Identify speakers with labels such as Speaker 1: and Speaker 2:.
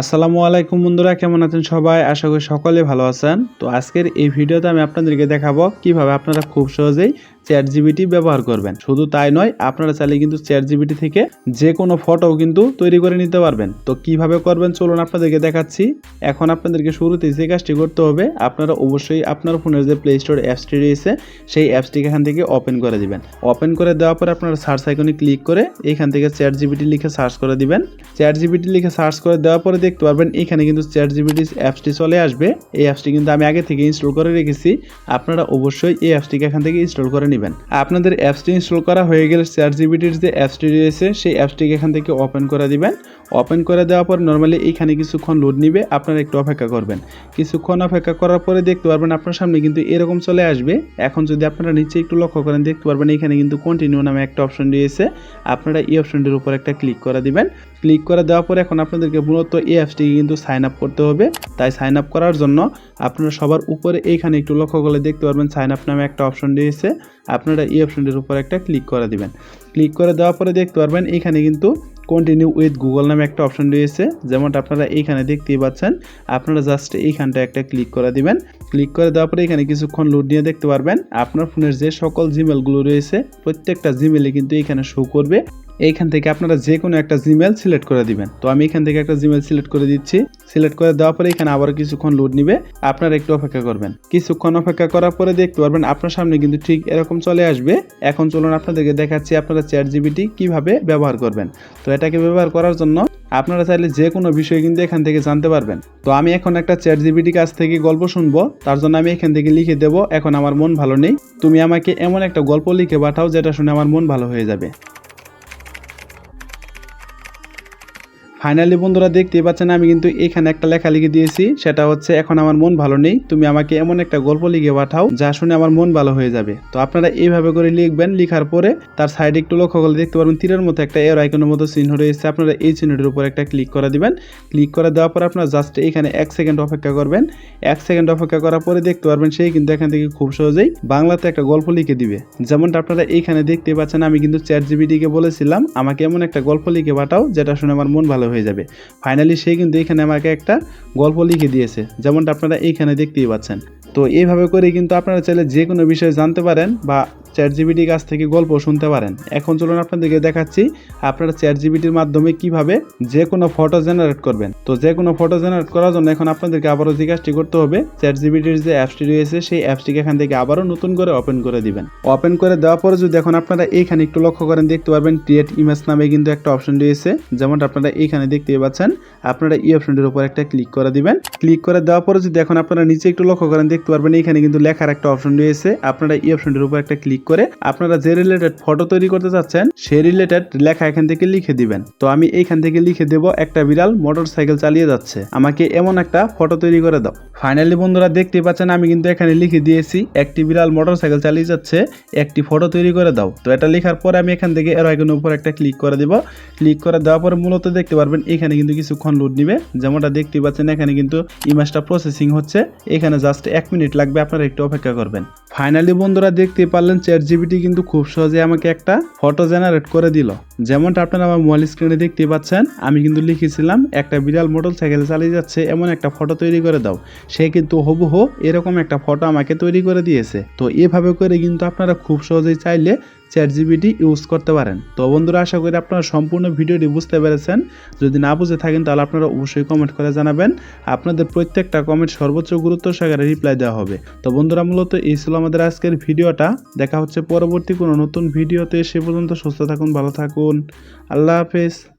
Speaker 1: আসসালামু আলাইকুম বন্ধুরা, কেমন আছেন সবাই? আশা করি সকলে ভালো আছেন। তো আজকের এই ভিডিওতে আমি আপনাদেরকে দেখাবো কীভাবে আপনারা খুব সহজেই চ্যাট জিবিটি ব্যবহার করবেন। শুধু তাই নয়, আপনারা চাইলে কিন্তু চ্যাট জিবিটি থেকে যে কোনো ফটো কিন্তু তৈরি করে নিতে পারবেন। তো কীভাবে করবেন? চলুন আপনাদেরকে দেখাচ্ছি। এখন আপনাদেরকে শুরুতেই যে কাজটি করতে হবে, আপনারা অবশ্যই আপনার ফোনের যে প্লে স্টোর অ্যাপসটি রয়েছে, সেই অ্যাপসটিকে এখান থেকে ওপেন করে দিবেন। ওপেন করে দেওয়ার পরে আপনারা সার্চ আইকনে ক্লিক করে এখান থেকে চ্যাট জিবিটি লিখে সার্চ করে দিবেন। চ্যাট জিবিটি লিখে সার্চ করে দেওয়ার পরে দেখতে পারবেন, এখানে কিন্তু চ্যাট জিবিটি অ্যাপসটি চলে আসবে। এই অ্যাপসটি কিন্তু আমি আগে থেকে ইনস্টল করে রেখেছি। আপনারা অবশ্যই এই অ্যাপসটিকে এখান থেকে ইনস্টল করে নেবেন। আপনাদের অ্যাপসটি ইনস্টল করা হয়ে গেলে চ্যাট জিবিটির যে অ্যাপসটি রয়েছে, সেই অ্যাপসটিকে এখান থেকে ওপেন করে দিবেন। ওপেন করে দেওয়ার পর নর্মালি এইখানে কিছুক্ষণ লোড নিবে, আপনারা একটু অপেক্ষা করবেন। কিছুক্ষণ অপেক্ষা করার পরে দেখতে পারবেন আপনার সামনে কিন্তু এরকম চলে আসবে। এখন যদি আপনারা নিচে একটু লক্ষ্য করেন, দেখতে পারবেন এখানে কিন্তু কন্টিনিউ নামে একটা অপশন রয়েছে। আপনারা এই অপশনটির উপর একটা ক্লিক করে দিবেন। ক্লিক করে দেওয়ার পরে এখন আপনাদেরকে মূলত এই অ্যাপসটিকে কিন্তু সাইন আপ করতে হবে। তাই সাইন আপ করার জন্য আপনারা সবার উপরে এইখানে একটু লক্ষ্য করলে দেখতে পারবেন সাইন আপ নামে একটা অপশন রয়েছে। আপনারা এই অপশনটির উপর একটা ক্লিক করে দিবেন। ক্লিক করে দেওয়ার পরে দেখতে পারবেন এখানে কিন্তু কন্টিনিউ উইথ গুগল নামে একটা অপশন রয়েছে। যেমনটা আপনারা এইখানে দেখতেই পাচ্ছেন, আপনারা জাস্ট এইখানটা একটা ক্লিক করে দিবেন। ক্লিক করে দেওয়ার পরে এখানে কিছুক্ষণ লোড নিয়ে দেখতে পারবেন। আপনার ফোনের যে সকল জিমেলগুলো রয়েছে, প্রত্যেকটা জিমেলে কিন্তু এখানে শো করবে। এইখান থেকে আপনারা যে কোনো একটা জিমেল সিলেক্ট করে দিবেন। তো আমি এখান থেকে একটা জিমেল সিলেক্ট করে দিচ্ছি। সিলেক্ট করে দেওয়ার পরে এখানে আবার কিছুক্ষণ লোড নিবে। আপনারা একটু অপেক্ষা করবেন। কিছুক্ষণ অপেক্ষা করার পরে দেখতে পারবেন আপনার সামনে কিন্তু ঠিক এরকম চলে আসবে। এখন চলুন আপনাদেরকে দেখাচ্ছি আপনারা চ্যাট জিবিটি কীভাবে ব্যবহার করবেন। তো এটাকে ব্যবহার করার জন্য আপনারা চাইলে যে কোনো বিষয় কিন্তু এখান থেকে জানতে পারবেন। তো আমি এখন একটা চ্যাট জিবিটি কাছ থেকে গল্প শুনব। তার জন্য আমি এখান থেকে লিখে দেবো, এখন আমার মন ভালো নেই। তুমি আমাকে এমন একটা গল্প লিখে পাঠাও যেটা শুনে আমার মন ভালো হয়ে যাবে। ফাইনালি বন্ধুরা দেখতেই পাচ্ছেন, আমি কিন্তু এখানে একটা লেখা লিখে দিয়েছি। সেটা হচ্ছে, এখন আমার মন ভালো নেই, তুমি আমাকে এমন একটা গল্প লিখে পাঠাও, যা শুনে আমার মন ভালো হয়ে যাবে। তো আপনারা এইভাবে করে লিখবেন, লিখার পরে তার সাইডে একটু লক্ষ্য করলে দেখতে পারবেন, তীরের মতো একটা এর আইকনের মতো চিহ্ন রয়েছে। আপনারা এই চিহ্নটির উপর একটা ক্লিক করে দিবেন। ক্লিক করে দেওয়ার পর আপনারা জাস্ট এখানে এক সেকেন্ড অপেক্ষা করবেন। এক সেকেন্ড অপেক্ষা করার পরে দেখতে পারবেন সেই কিন্তু এখান থেকে খুব সহজেই বাংলাতে একটা গল্প লিখে দিবে। যেমনটা আপনারা এইখানে দেখতে পাচ্ছেন, আমি কিন্তু চ্যাট জিবিটিকে বলেছিলাম, আমাকে এমন একটা গল্প লিখে পাঠাও, যেটা শুনে আমার মন ভালো হয়ে যাবে। ফাইনালি সে কিন্তু এখানে আমাকে একটা গল্প লিখে দিয়েছে। যেমনটা আপনারা এইখানে দেখতেই পাচ্ছেন। তো এইভাবে করে কিন্তু আপনারা চাইলে যে কোনো বিষয়ে জানতে পারেন বা চ্যাট জিবিটির কাছ থেকে গল্প শুনতে পারেন। এখন চলুন আপনাদেরকে দেখাচ্ছি আপনারা চ্যাট জিবিটির মাধ্যমে কীভাবে যে কোনো ফটো জেনারেট করবেন। তো যে কোনো ফটো জেনারেট করার জন্য এখন আপনাদেরকে আবারও যে কাজটি করতে হবে চ্যাট জিবিটির যে অ্যাপসটি রয়েছে, সেই অ্যাপসটিকে এখান থেকে আবারও নতুন করে ওপেন করে দিবেন। ওপেন করে দেওয়ার পরে যদি এখন আপনারা এইখানে একটু লক্ষ্য করেন, দেখতে পারবেন ক্রিয়েট ইমেজ নামে কিন্তু একটা অপশন রয়েছে। যেমনটা আপনারা এইখানে দেখতেই পাচ্ছেন, আপনারা এই অপশনটির উপর একটা ক্লিক করে দিবেন। ক্লিক করে দেওয়ার পরে যদি এখন আপনারা নিচে একটু লক্ষ্য করেন, দেখতে পারবেন এইখানে কিন্তু লেখার একটা অপশন রয়েছে। আপনারা এই অপশনটির উপর একটা ক্লিক করে আপনারা যে রিলেটেড ফটো তৈরি করতে চাচ্ছেন, সেই রিলেটেড লেখা এখান থেকে লিখে দিবেন। তো আমি এইখান থেকে লিখে দেব, একটা বিড়াল মোটর সাইকেল চালিয়ে যাচ্ছে। আমাকে এমন একটা ফটো তৈরি করে দাও। ফাইনালি বন্ধুরা দেখতে পাচ্ছেন, আমি কিন্তু এখানে লিখে দিয়েছি, একটি বিড়াল মোটর সাইকেল চালিয়ে যাচ্ছে, একটি ফটো তৈরি করে দাও। তো এটা লেখার পরে আমি এখান থেকে এর আইকনের উপর একটা ক্লিক করে দেব। ক্লিক করে দেওয়ার পরে মূলত দেখতে পারবেন, এখানে কিন্তু কিছুক্ষণ লোড নিবে। যেমনটা দেখতে পাচ্ছেন, এখানে কিন্তু ইমেজটা প্রসেসিং হচ্ছে। এখানে জাস্ট এক মিনিট লাগবে, আপনারা একটু অপেক্ষা করবেন। ফাইনালি বন্ধুরা দেখতে পারলেন চ্যাট জিবিটি কিন্তু খুব সহজে আমাকে একটা ফটো জেনারেট করে দিল। যেমনটা আপনারা আমার মোবাইল স্ক্রিনে দেখতে পাচ্ছেন, আমি কিন্তু লিখেছিলাম, একটা বিড়াল মোটর সাইকেল চালিয়ে যাচ্ছে, এমন একটা ফটো তৈরি করে দাও। সে কিন্তু হবুহ এরকম একটা ফটো আমাকে তৈরি করে দিয়েছে। তো এভাবে করে কিন্তু আপনারা খুব সহজেই চাইলে চ্যাট জিবিটি ইউজ করতে পারেন। তো বন্ধুরা, আশা করি আপনারা সম্পূর্ণ ভিডিওটি বুঝতে পেরেছেন। যদি না বুঝে থাকেন, তাহলে আপনারা অবশ্যই কমেন্ট করে জানাবেন। আপনাদের প্রত্যেকটা কমেন্ট সর্বোচ্চ গুরুত্ব সহকারে রিপ্লাই দেওয়া হবে। তো বন্ধুরা, মূলত এই ছিল আমাদের আজকের ভিডিওটা। দেখা হচ্ছে পরবর্তী কোনো নতুন ভিডিওতে। সে পর্যন্ত সুস্থ থাকুন, ভালো থাকুন। আল্লাহ হাফেজ।